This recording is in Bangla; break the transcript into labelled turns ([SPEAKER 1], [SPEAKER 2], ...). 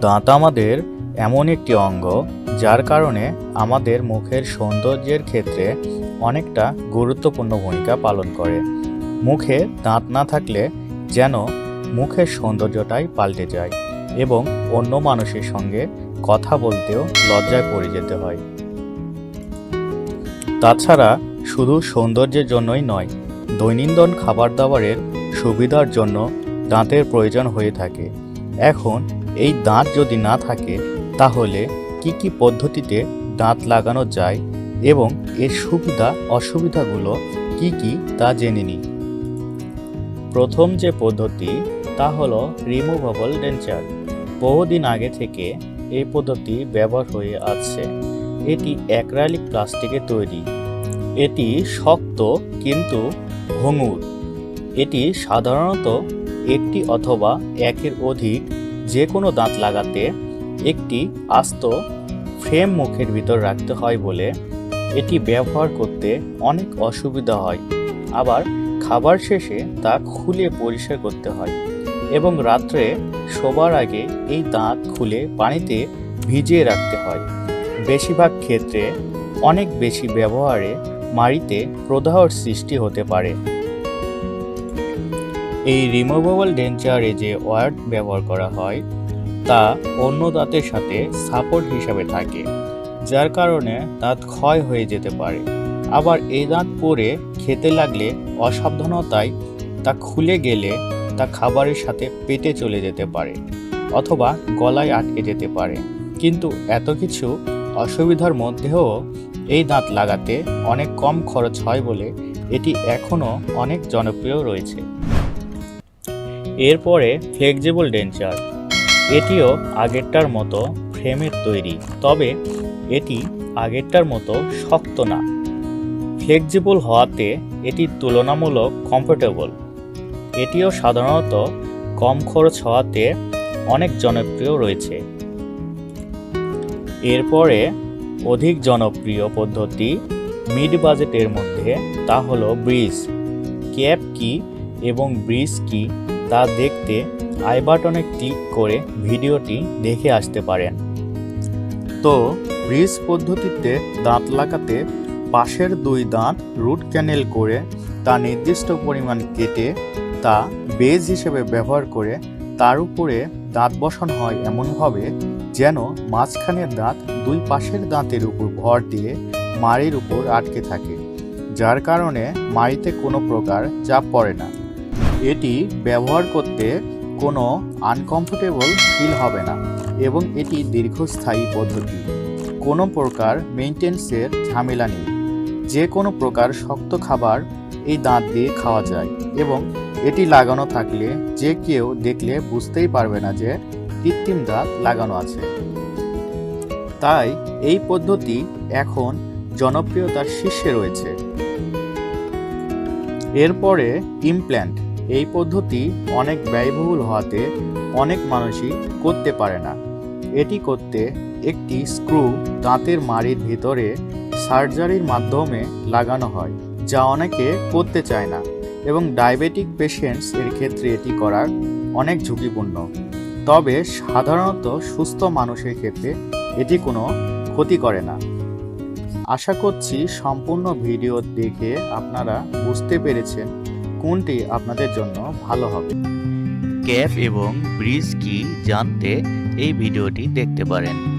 [SPEAKER 1] দাঁত আমাদের এমন একটি অঙ্গ যার কারণে আমাদের মুখের সৌন্দর্যের ক্ষেত্রে অনেকটা গুরুত্বপূর্ণ ভূমিকা পালন করে। মুখে দাঁত না থাকলে যেন মুখের সৌন্দর্যটাই পাল্টে যায় এবং অন্য মানুষের সঙ্গে কথা বলতেও লজ্জায় পড়ে যেতে হয়। তাছাড়া শুধু সৌন্দর্যের জন্যই নয়, দৈনন্দিন খাবার দাবারের সুবিধার জন্য দাঁতের প্রয়োজন হয়ে থাকে। এখন এই দাঁত যদি না থাকে, তাহলে কি কি পদ্ধতিতে দাঁত লাগানো যায় এবং এর সুবিধা, অসুবিধাগুলো কি কি তা জেনে নিই। প্রথম যে পদ্ধতি, তা হলো রিমুভেবল ডেঞ্চার বহুদিন আগে থেকে এই পদ্ধতি ব্যবহার হয়ে আসছে। এটি অ্যাক্রাইলিক প্লাস্টিকের তৈরি। এটি শক্ত কিন্তু ভঙ্গুর। এটি সাধারণত একটি অথবা একের অধিক যে কোনো দাঁত লাগাতে একটি আস্ত ফ্রেম মুখের ভিতর রাখতে হয় বলে এটি ব্যবহার করতে অনেক অসুবিধা হয়। আবার খাবার শেষে তা খুলে পরিষ্কার করতে হয় এবং রাত্রে শোবার আগে এই দাঁত খুলে পানিতে ভিজিয়ে রাখতে হয়। বেশিরভাগ ক্ষেত্রে অনেক বেশি ব্যবহারে মাড়িতে প্রদাহর সৃষ্টি হতে পারে। এই রিমুভেবল ডেঞ্চারে যে ওয়ার্ড ব্যবহার করা হয়, তা অন্য দাঁতের সাথে সাপোর্ট হিসাবে থাকে, যার কারণে দাঁত ক্ষয় হয়ে যেতে পারে। আবার এই দাঁত পরে খেতে লাগলে অসাবধানতায় তা খুলে গেলে তা খাবারের সাথে পেটে চলে যেতে পারে, অথবা গলায় আটকে যেতে পারে। কিন্তু এত কিছু অসুবিধার মধ্যেও এই দাঁত লাগাতে অনেক কম খরচ হয় বলে এটি এখনও অনেক জনপ্রিয় রয়েছে। এরপরে ফ্লেক্সিবল ডেঞ্চার এটিও আগেরটার মতো ফ্রেমের তৈরি, তবে এটি আগেরটার মতো শক্ত না। ফ্লেক্সিবল হওয়াতে এটি তুলনামূলক কমফোর্টেবল এটিও সাধারণত কম খরচ হওয়াতে অনেক জনপ্রিয় রয়েছে। এরপরে অধিক জনপ্রিয় পদ্ধতি মিড বাজেটের মধ্যে তা হলো ব্রিজ ক্যাপ কি এবং ব্রিজ কি তা দেখতে আই বাটনে ক্লিক করে ভিডিওটি দেখে আসতে পারেন। তো ব্রিজ পদ্ধতিতে দাঁত লাগাতে পাশের দুই দাঁত রুট ক্যানেল করে তা নির্দিষ্ট পরিমাণ কেটে তা বেজ হিসেবে ব্যবহার করে তার উপরে দাঁত বসানো হয় এমনভাবে যেন মাঝখানের দাঁত দুই পাশের দাঁতের উপর ভর দিয়ে মাড়ির উপর আটকে থাকে, যার কারণে মাড়িতে কোনো প্রকার চাপ পড়ে না। এটি ব্যবহার করতে কোনো আনকমফোর্টেবল ফিল হবে না এবং এটি দীর্ঘস্থায়ী পদ্ধতি। কোনো প্রকার মেনটেন্সের ঝামেলা নেই। যে কোনো প্রকার শক্ত খাবার এই দাঁত দিয়ে খাওয়া যায় এবং এটি লাগানো থাকলে যে কেউ দেখলে বুঝতেই পারবে না যে কৃত্রিম দাঁত লাগানো আছে। তাই এই পদ্ধতি এখন জনপ্রিয়তার শীর্ষে রয়েছে। এরপরে ইমপ্ল্যান্ট এই পদ্ধতি অনেক ব্যয়বহুল হওয়াতে অনেক মানুষই করতে পারে না। এটি করতে একটি স্ক্রু দাঁতের মাড়ির ভিতরে সার্জারির মাধ্যমে লাগানো হয়, যা অনেকে করতে চায় না এবং ডায়াবেটিক পেশেন্টস এর ক্ষেত্রে এটি করার অনেক ঝুঁকিপূর্ণ। তবে সাধারণত সুস্থ মানুষের ক্ষেত্রে এটি কোনো ক্ষতি করে না। আশা করছি সম্পূর্ণ ভিডিও দেখে আপনারা বুঝতে পেরেছেন কোনটি আপনাদের জন্য ভালো হবে? ক্যাফ এবং ব্রিজ কি জানতে এই ভিডিওটি দেখতে পারেন।